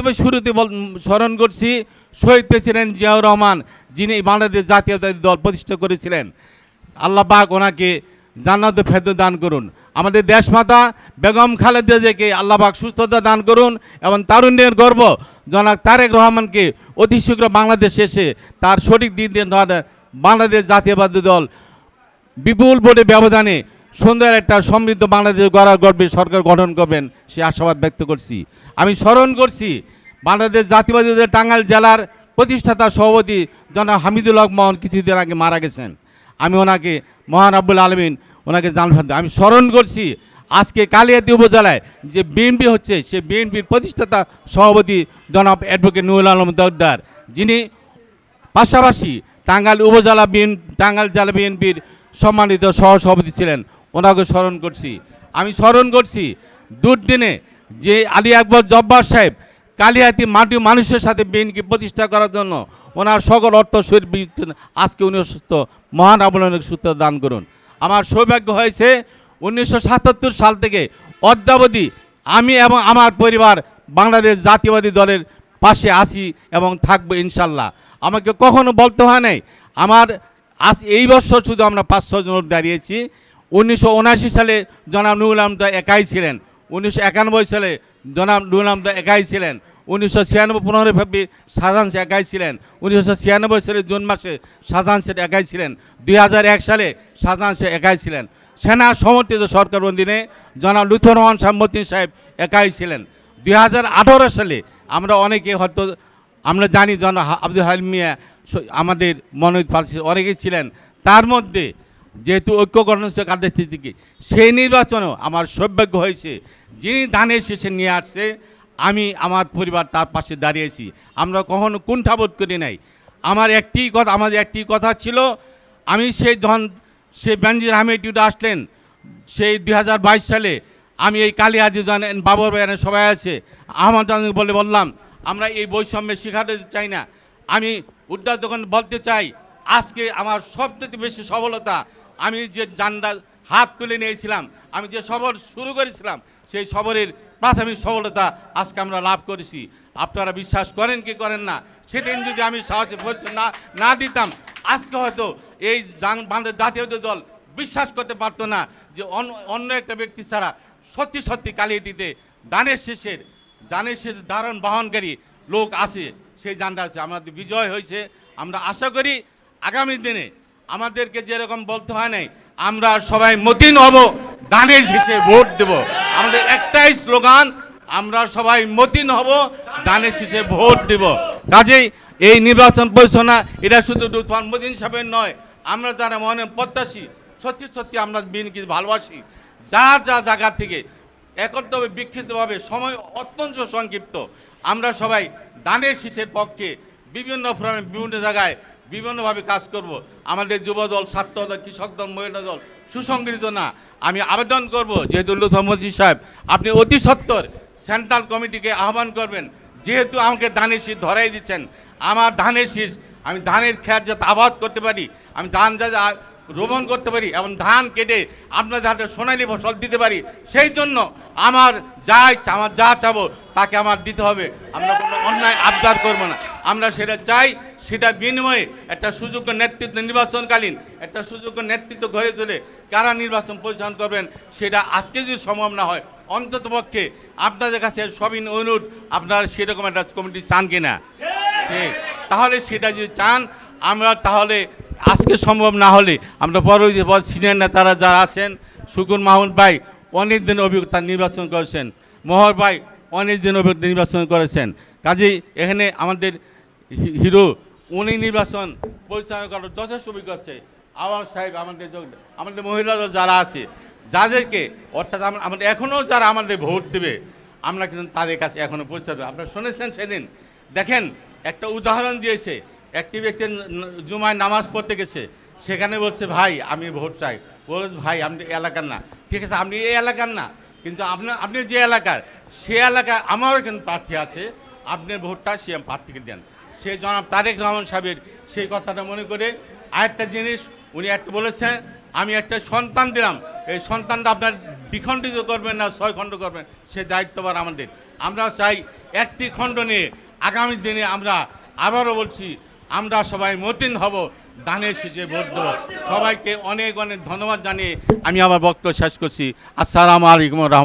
প্রথমে শুরুতে স্মরণ করছি, শহীদ প্রেসিডেন্ট জিয়াউর রহমান, যিনি বাংলাদেশ জাতীয়তাবাদী দল প্রতিষ্ঠা করেছিলেন। আল্লাহ পাক ওনাকে জান্নাত ফেদ দান করুন। আমাদের দেশমাতা বেগম খালেদা জিয়াকে আল্লাহ পাক সুস্থতা দান করুন এবং তারুণ্যের গর্ব জনাক তারেক রহমানকে অতি শীঘ্র বাংলাদেশ এসে তার সঠিক দিন বাংলাদেশ জাতীয়বাদী দল বিপুল ভোটে ব্যবধানে সুন্দর একটা সমৃদ্ধ বাংলাদেশ গড়ার গর্বে সরকার গঠন করবেন, সে আশাবাদ ব্যক্ত করছি। আমি স্মরণ করছি, বাংলাদেশ জাতীয়বাদী দলের টাঙ্গাইল জেলার প্রতিষ্ঠাতা সভাপতি জনাব হামিদুল হক মোহন কিছুদিন আগে মারা গেছেন। আমি ওনাকে, মহান আব্বুল আলমিন, ওনাকে জানফান আমি স্মরণ করছি, আজকে কালিয়াতি উপজেলায় যে বিএনপি হচ্ছে, সে বিএনপির প্রতিষ্ঠাতা সভাপতি জনাব অ্যাডভোকেট নুরুল আলম দরদার যিনি পাশাপাশি টাঙ্গাইল উপজেলা বিএন, টাঙ্গাইল জেলা বিএনপির সম্মানিত সহসভাপতি ছিলেন। ওনাকে স্মরণ করছি। আমি স্মরণ করছি, দুর্দিনে যে আলী আকবর জব্বার সাহেব কালিহাতি মাটি মানুষের সাথে বিএনপি প্রতিষ্ঠা করার জন্য ওনার সকল অর্থ শরীর আজকে উনি অসুস্থ মহান আবলনের সূত্র দান করুন। আমার সৌভাগ্য হয়েছে, উনিশশো সাতাত্তর সাল থেকে অদ্যাবধি আমি এবং আমার পরিবার বাংলাদেশ জাতীয়বাদী দলের পাশে আসি এবং থাকব ইনশাল্লাহ। আমাকে কখনো বলতে হয় নাই, আমার আজ এই বছর শুধু আমরা পাঁচ ছজন দাঁড়িয়েছি। উনিশশো উনআশি সালে জনাব নুরুল আহমদ একাই ছিলেন। উনিশশো একানব্বই সালে জনাব নুরুল আহমদ একাই ছিলেন। উনিশশো ছিয়ানব্বই পনেরোই ফেব্রুয়ারি শাহজাহান শেখ একাই ছিলেন। উনিশশো ছিয়ানব্বই সালে জুন মাসে শাহজাহান শেখ একাই ছিলেন। দুই হাজার এক সালে শাহজাহান শেখ একাই ছিলেন। সেনা সমর্থিত সরকার দিনে জনাব লুথুর রহমান সাহেব সাহেব একাই ছিলেন। দুই হাজার আঠারো সালে আমরা অনেকে হয়তো, আমরা জানি জন আব্দুল হালিম মিয়া আমাদের মনোনীত প্রার্থী অনেকেই ছিলেন। তার মধ্যে যেহেতু ঐক্য গঠনশীল কাদের থেকে সেই নির্বাচনেও আমার সৌভাগ্য হয়েছে। যিনি ধানের শেষে নিয়ে আসছে, আমি আমার পরিবার তার পাশে দাঁড়িয়েছি। আমরা কখনো কুণ্ঠাবোধ করি নাই। আমার একটি কথা, আমাদের একটি কথা ছিল, আমি সেই ধন, সেই বেনজির আহমেদ আসলেন, সেই দু হাজার বাইশ সালে আমি এই কালিয়াদি জানেন বাবর বায়ানের সবাই আছে আহমদ বলে বললাম, আমরা এই বৈষম্যে শিখাতে চাই না। আমি উদ্ধার তখন বলতে চাই, আজকে আমার সবথেকে বেশি সফলতা আমি যে জান্ডা হাত তুলে নিয়েছিলাম, আমি যে সবর শুরু করেছিলাম, সেই সবরের প্রাথমিক সফলতা আজকে আমরা লাভ করেছি। আপনারা বিশ্বাস করেন কি করেন না? সেদিন যদি আমি সাহসে পরিচয় না না দিতাম, আজকে হয়তো এই বাংলাদেশ জাতীয় দল বিশ্বাস করতে পারতো না যে অন্য অন্য একটা ব্যক্তি ছাড়া সত্যি সত্যি কালিয়ে দিতে। দানের শেষের দানের শেষের দারণ বহনকারী লোক আসে সেই জানটা আছে। আমাদের বিজয় হয়েছে। আমরা আশা করি আগামী দিনে আমাদেরকে যেরকম বলতে হয় নাই, আমরা সবাই মতিন হব দানের শেষে ভোট দেব। আমাদের একটাই স্লোগান, আমরা সবাই মতিন হব দানের শেষে ভোট দেব। কাজেই এই নির্বাচন পরিচালনা এটা শুধু লুৎফান মদিন সাহেবের নয়, আমরা যারা মনে প্রত্যাশী, সত্যি সত্যি আমরা বিএনকে ভালোবাসি। যা যা জায়গা থেকে একত্রভাবে বিক্ষিপ্তভাবে সময় অত্যন্ত সংক্ষিপ্ত, আমরা সবাই দানের শীষের পক্ষে বিভিন্ন ফোরামে বিভিন্ন জায়গায় বিভিন্নভাবে কাজ করব। আমাদের যুবদল ছাত্র দল কৃষক দল মহিলা দল সুসংগঠিত না। আমি আবেদন করব লুথা মজিদ সাহেব, আপনি অতি সত্তর সেন্ট্রাল কমিটিকে আহ্বান করবেন। যেহেতু আমাকে ধানের শীষ ধরাই দিচ্ছেন, আমার ধানের শীষ, আমি ধানের খেত যাতে আবাদ করতে পারি, আমি ধান যাতে রোপণ করতে পারি এবং ধান কেটে আপনাদের হাতে সোনালি ফসল দিতে পারি, সেই জন্য আমার যা ইচ্ছা, আমার যা চাবো, তাকে আমার দিতে হবে। আমরা কোনো অন্যায় আবদার করব না। আমরা সেটা চাই সেটা বিনিময়ে একটা সুযোগ্য নেতৃত্ব নির্বাচনকালীন একটা সুযোগ্য নেতৃত্ব গড়ে তোলে কারা নির্বাচন পরিচালনা করবেন সেটা আজকে যদি সম্ভব না হয় অন্তত পক্ষে আপনাদের কাছে সবিন অনুরোধ আপনারা সেরকম একটা কমিটি চান কিনা ঠিক। তাহলে সেটা যদি চান আমরা তাহলে আজকে সম্ভব না হলে আমরা পরবর্তী পর সিনিয়র নেতারা যারা আছেন সুকুন মাহমুদ ভাই অনেক দিন অভিজ্ঞতা নির্বাচন করেছেন মোহর ভাই অনেক দিন অভিজ্ঞতা নির্বাচন করেছেন কাজেই এখানে আমাদের হিরো উনি নির্বাচন পরিচালনা করার যথেষ্ট অভিজ্ঞতা আছে। আওয়াজ সাহেব আমাদের আমাদের মহিলারা যারা আছে, যাদেরকে, অর্থাৎ আমাদের এখনও যারা আমাদের ভোট দেবে, আমরা কিন্তু তাদের কাছে এখনও পৌঁছাবে। আপনারা শুনেছেন সেদিন। দেখেন, একটা উদাহরণ দিয়েছে, একটি ব্যক্তি জুমায় নামাজ পড়তে গেছে, সেখানে বলছে, ভাই, আমি ভোট চাই। বলে, ভাই, আপনি এলাকার না। ঠিক আছে, আপনি এই এলাকার না, কিন্তু আপনার আপনি যে এলাকার, সে এলাকায় আমারও কিন্তু প্রার্থী আছে, আপনি ভোটটা সে প্রার্থীকে দেন। সে জনাব তারেক রহমান সাহেবের সেই কথাটা মনে করে আরেকটা জিনিস উনি একটা বলেছেন, আমি একটা সন্তান দিলাম। এই সন্তানটা আপনার দ্বিখণ্ডিত করবেন না ছয় খণ্ড করবেন, সে দায়িত্ববার আমাদের। আমরা চাই একটি খণ্ড নিয়ে আগামী দিনে আমরা আবারও বলছি, আমরা সবাই মতিন হব, দানের শেষে ভোট সবাইকে অনেক অনেক ধন্যবাদ জানিয়ে আমি আমার বক্তব্য শেষ করছি। আসসালামু আলাইকুম রহমতুল্লাহ।